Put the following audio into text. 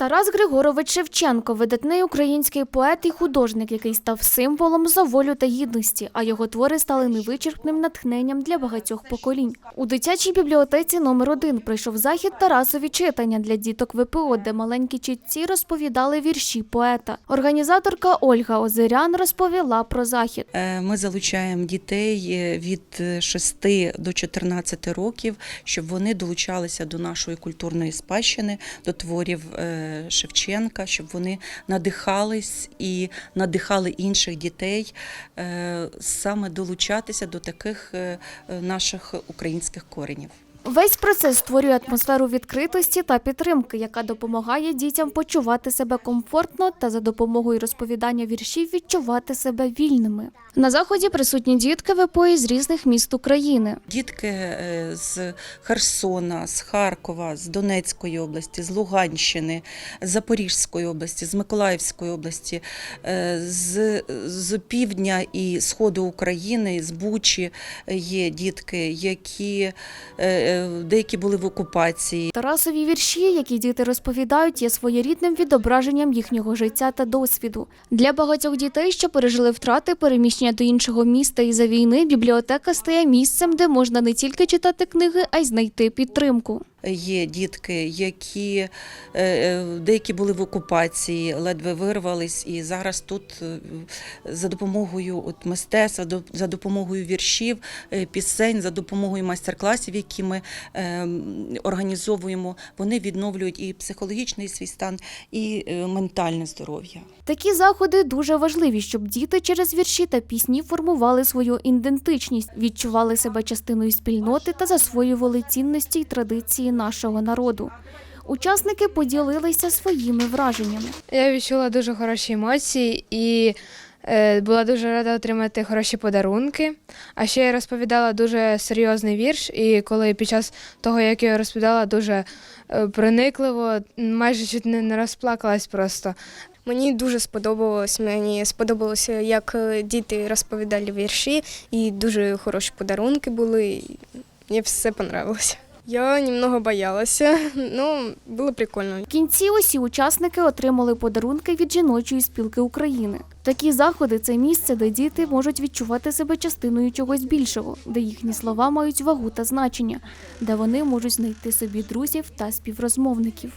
Тарас Григорович Шевченко видатний український поет і художник, який став символом за волю та гідності, а його твори стали невичерпним натхненням для багатьох поколінь. У дитячій бібліотеці номер 1 пройшов захід Тарасові читання для діток ВПО, де маленькі читці розповідали вірші поета. Організаторка Ольга Озерян розповіла про захід. Е, Ми залучаємо дітей е, від е, 6 до 14 років, щоб вони долучалися до нашої культурної спадщини, до творів е, Шевченка, щоб вони надихались і надихали інших дітей е, саме долучатися до таких е, наших українських коренів. Весь процес створює атмосферу відкритості та підтримки, яка допомагає дітям почувати себе комфортно та за допомогою розповідання віршів відчувати себе вільними. На заході присутні дітки ВПО із різних міст України. Дітки е, з Херсона, з Харкова, з Донецької області, з Луганщини, з Запорізької області, з Миколаївської області, е, з, з півдня і сходу України, з Бучі е, є дітки, які деякі були в окупації. Тарасові вірші, які діти розповідають, є своєрідним відображенням їхнього життя та досвіду. Для багатьох дітей, що пережили втрати, переміщення до іншого міста і за війни, бібліотека стає місцем, де можна не тільки читати книги, а й знайти підтримку. Є дітки, які е, е, деякі були в окупації, ледве вирвались, і зараз тут е, за допомогою от мистецтва, за допомогою віршів, пісень, за допомогою майстер-класів, які ми організовуємо, вони відновлюють і психологічний свій стан, і ментальне здоров'я. Такі заходи дуже важливі, щоб діти через вірші та пісні формували свою ідентичність, відчували себе частиною спільноти та засвоювали цінності й традиції нашого народу. Учасники поділилися своїми враженнями. Я відчула дуже хороші емоції і е, була дуже рада отримати хороші подарунки. А ще я розповідала дуже серйозний вірш, і коли під час того, як я його розповідала, дуже е, проникливо, майже чуть не, розплакалась просто. Мені дуже сподобалось. Мені сподобалося, як е, діти розповідали вірші, і дуже хороші подарунки були. і Мені все понравилось. Я немного боялася, ну було прикольно. В кінці усі учасники отримали подарунки від жіночої спілки України. Такі заходи це місце, де діти можуть відчувати себе частиною чогось більшого, де їхні слова мають вагу та значення, де вони можуть знайти собі друзів та співрозмовників.